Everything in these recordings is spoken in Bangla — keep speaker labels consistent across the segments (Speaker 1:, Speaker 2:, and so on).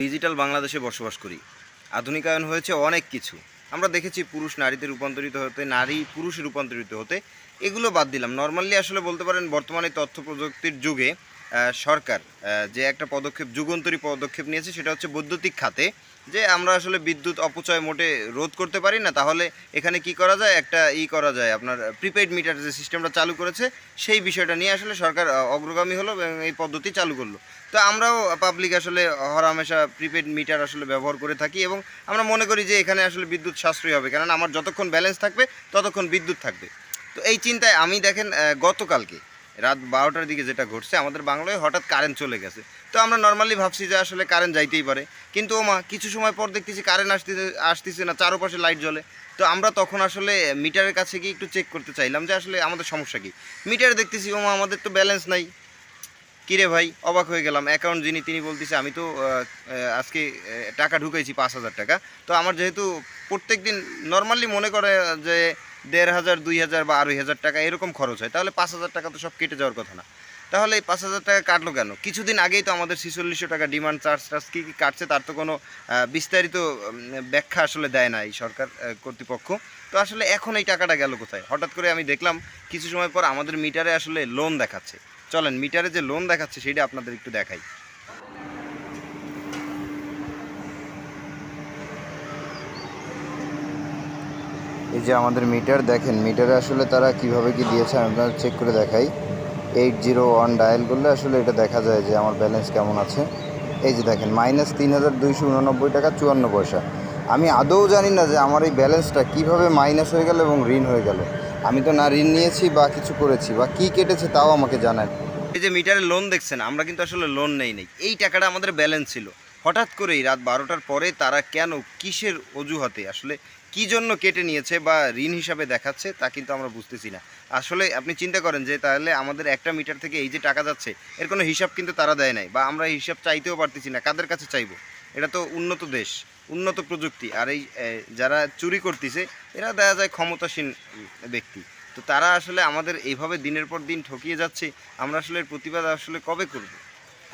Speaker 1: ডিজিটাল বাংলাদেশে বসবাস করি। আধুনিকায়ন হয়েছে অনেক কিছু। আমরা দেখেছি পুরুষ নারীতে রূপান্তরিত হতে, নারী পুরুষে রূপান্তরিত হতে, এগুলো বাদ দিলাম। নর্মালি আসলে বলতে পারেন বর্তমানে তথ্য প্রযুক্তির যুগে সরকার যে একটা পদক্ষেপ, যুগান্তরী পদক্ষেপ নিয়েছে, সেটা হচ্ছে বৈদ্যুতিক খাতে, যে আমরা আসলে বিদ্যুৎ অপচয় মোটে রোধ করতে পারি না, তাহলে এখানে কি করা যায়? একটা ই করা যায়, আপনার প্রিপেড মিটার যে সিস্টেমটা চালু করেছে, সেই বিষয়টা নিয়ে আসলে সরকার অগ্রগামী হলো এবং এই পদ্ধতি চালু করল। তো আমরাও পাবলিক আসলে হরামেশা প্রিপেড মিটার আসলে ব্যবহার করে থাকি এবং আমরা মনে করি যে এখানে আসলে বিদ্যুৎ সাশ্রয়ী হবে কারণ আমার যতক্ষণ ব্যালেন্স থাকবে, ততক্ষণ বিদ্যুৎ থাকবে। তো এই চিন্তায় আমি দেখেন গতকালকে রাত বারোটার দিকে যেটা ঘটছে, আমাদের বাংলায় হঠাৎ কারেন্ট চলে গেছে। তো আমরা নর্মালি ভাবছি যে আসলে কারেন্ট যাইতেই পারে। কিন্তু ওমা, কিছু সময় পর দেখতেছি কারেন্ট আসতেছে আসতেছে না, চারোপাশে লাইট জ্বলে। তো আমরা তখন আসলে মিটারের কাছে গিয়ে একটু চেক করতে চাইলাম যে আসলে আমাদের সমস্যা কি। মিটারে দেখতেছি, ওমা, আমাদের তো ব্যালেন্স নাই। কিরে ভাই, অবাক হয়ে গেলাম। অ্যাকাউন্ট যিনি, তিনি বলতেছে, আমি তো আজকে টাকা ঢুকাইছি পাঁচ হাজার টাকা। তো আমার যেহেতু প্রত্যেক দিন নর্মালি মনে করে যে দেড় হাজার, দুই হাজার বা আড়াই হাজার টাকা এরকম খরচ হয়। তাহলে পাঁচ হাজার টাকা তো সব কেটে যাওয়ার কথা না। তাহলে এই পাঁচ হাজার টাকা কাটলো কেন? কিছুদিন আগেই তো আমাদের ছিচল্লিশশো টাকা ডিমান্ড চার্জ টার্জ কী কী কাটছে তার তো কোনো বিস্তারিত ব্যাখ্যা আসলে দেয় না এই সরকার কর্তৃপক্ষ। তো আসলে এখন এই টাকাটা গেল কোথায়? হঠাৎ করে আমি দেখলাম কিছু সময় পর আমাদের মিটারে আসলে লোন দেখাচ্ছে। চলেন, মিটারে যে লোন দেখাচ্ছে সেটা আপনাদের একটু দেখাই। এই যে আমাদের মিটার, দেখেন মিটারে আসলে তারা কীভাবে কি দিয়েছে আমি আপনাদের চেক করে দেখাই। এইট জিরো ওয়ান ডায়াল করলে আসলে এটা দেখা যায় যে আমার ব্যালেন্স কেমন আছে। এই যে দেখেন মাইনাস তিন হাজার দুইশো উননব্বই টাকা চুয়ান্ন পয়সা। আমি আদৌ জানি না যে আমার এই ব্যালেন্সটা কীভাবে মাইনাস হয়ে গেল এবং ঋণ হয়ে গেল। আমি তো না ঋণ নিয়েছি বা কিছু করেছি, বা কি কেটেছে তাও আমাকে জানায় এই যে মিটারে লোন দেখছেন, আমরা কিন্তু আসলে লোন নেই নেই। এই টাকাটা আমাদের ব্যালেন্স ছিল। হঠাৎ করেই রাত বারোটার পরে তারা কেন কিসের অজুহাতে? আসলে কি জন্য কেটে নিয়েছে বা ঋণ হিসাবে দেখাচ্ছে তা কিন্তু আমরা বুঝতেছি না। আসলে আপনি চিন্তা করেন যে তাহলে আমাদের একটা মিটার থেকে এই যে টাকা যাচ্ছে, এর কোনো হিসাব কিন্তু তারা দেয় নাই বা আমরা হিসাব চাইতেও পারতেছি না, কাদের কাছে চাইব? এটা তো উন্নত দেশ, উন্নত প্রযুক্তি আর এই যারা চুরি করতেছে, এরা দেখা যায় ক্ষমতাসীন ব্যক্তি। তো তারা আসলে আমাদের এইভাবে দিনের পর দিন ঠকিয়ে যাচ্ছে, আমরা আসলে প্রতিবাদ আসলে কবে করব?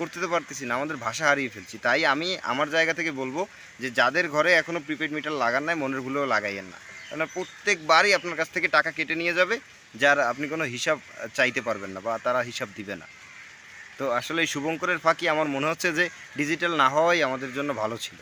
Speaker 1: করতে তো পারতেছি না, আমাদের ভাষা হারিয়ে ফেলছি। তাই আমি আমার জায়গা থেকে বলব যে, যাদের ঘরে এখনও প্রিপেড মিটার লাগান নাই, মনের ভুলেও লাগাইয়েন না। কেন প্রত্যেকবারই আপনার কাছ থেকে টাকা কেটে নিয়ে যাবে, যার আপনি কোনো হিসাব চাইতে পারবেন না বা তারা হিসাব দিবে না। তো আসলে এই শুভঙ্করের ফাঁকি, আমার মনে হচ্ছে যে ডিজিটাল না হওয়াই আমাদের জন্য ভালো ছিল।